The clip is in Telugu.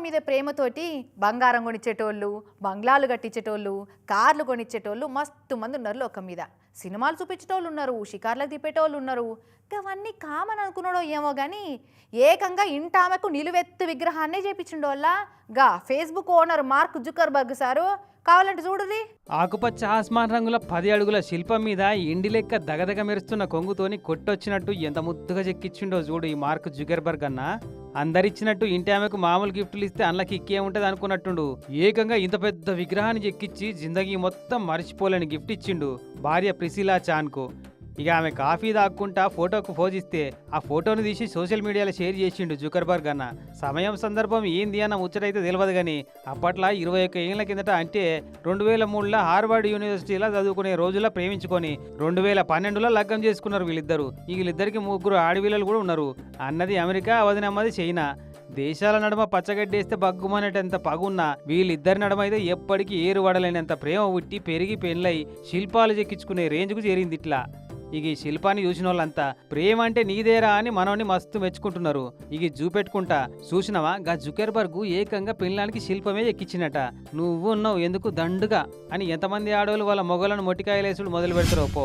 మీద ప్రేమతోటి బంగారం కొనిచ్చేటోళ్ళు బంగ్లాలు కట్టించేటోళ్ళు కార్లు కొనిచ్చేటోళ్ళు మస్తు మంది ఉన్నారు లోకం మీద. సినిమాలు చూపించేటోళ్ళు ఉన్నారు షికార్లకు తిప్పేటోళ్ళు ఉన్నారు. అవన్నీ కామన్ అనుకున్నాడో ఏమో కానీ ఏకంగా ఇంటామెకు నిలువెత్తు విగ్రహాన్నే చేపించిండోళ్ళ గా Facebook owner Mark Zuckerberg sir కావాలంటే చూడుది ఆకుపచ్చ ఆస్మాన్ రంగుల పది అడుగుల శిల్పం మీద ఇండి లెక్క దగదగ మెరుస్తున్న కొంగుతోని కొట్టొచ్చినట్టు ఎంత ముద్దుగా చెక్కిచ్చిండో చూడు ఈ మార్క్ జుగర్బర్గ్ అన్న. అందరిచ్చినట్టు ఇంటి ఆమెకు మామూలు గిఫ్ట్లు ఇస్తే అందులోకి ఇక్కే అనుకున్నట్టుండు. ఏకంగా ఇంత పెద్ద విగ్రహాన్ని ఎక్కిచ్చి జిందగీ మొత్తం మర్చిపోలేని గిఫ్ట్ ఇచ్చిండు భార్య ప్రిసిలా చాన్కు. ఇక ఆమె కాఫీ దాక్కుంటా ఫోటోకు ఫోజిస్తే ఆ ఫోటోను తీసి సోషల్ మీడియాలో షేర్ చేసిండు జుకర్బర్గ్ అన్న. సమయం సందర్భం ఏంది అన్న ముచ్చటైతే తెలియదు కానీ అప్పట్లో ఇరవై ఒక్క ఏళ్ళ కిందట అంటే రెండు వేల మూడులో హార్వర్డ్ యూనివర్సిటీలో చదువుకునే రోజుల్లో ప్రేమించుకొని రెండు వేల పన్నెండులో లగ్గం చేసుకున్నారు వీళ్ళిద్దరు. వీళ్ళిద్దరికి ముగ్గురు ఆడపిల్లలు కూడా ఉన్నారు. అన్నది అమెరికా అవదినమ్మది చైనా. దేశాల నడుమ పచ్చగడ్డేస్తే బగ్గుమనేటంత పగున్న వీళ్ళిద్దరి నడుమ అయితే ఎప్పటికీ ఏరువడలేనంత ప్రేమ ఉట్టి పెరిగి పెళ్ళై శిల్పాలు చెక్కించుకునే రేంజ్కు చేరింది ఇట్లా ఇక ఈ శిల్పాన్ని చూసిన వాళ్ళంతా ప్రేమ అంటే నీదేరా అని మనోని మస్తు మెచ్చుకుంటున్నారు. ఇక చూపెట్టుకుంటా చూసినవా? గా జుకెర్బర్గ్ ఏకంగా పెళ్ళానికి శిల్పమే ఎక్కించినట. నువ్వు ఉన్నావు ఎందుకు దండుగా? అని ఎంతమంది ఆడవాళ్ళు వాళ్ళ మొగలను మొట్టికాయలేసుడు మొదలు పెడతారు పో.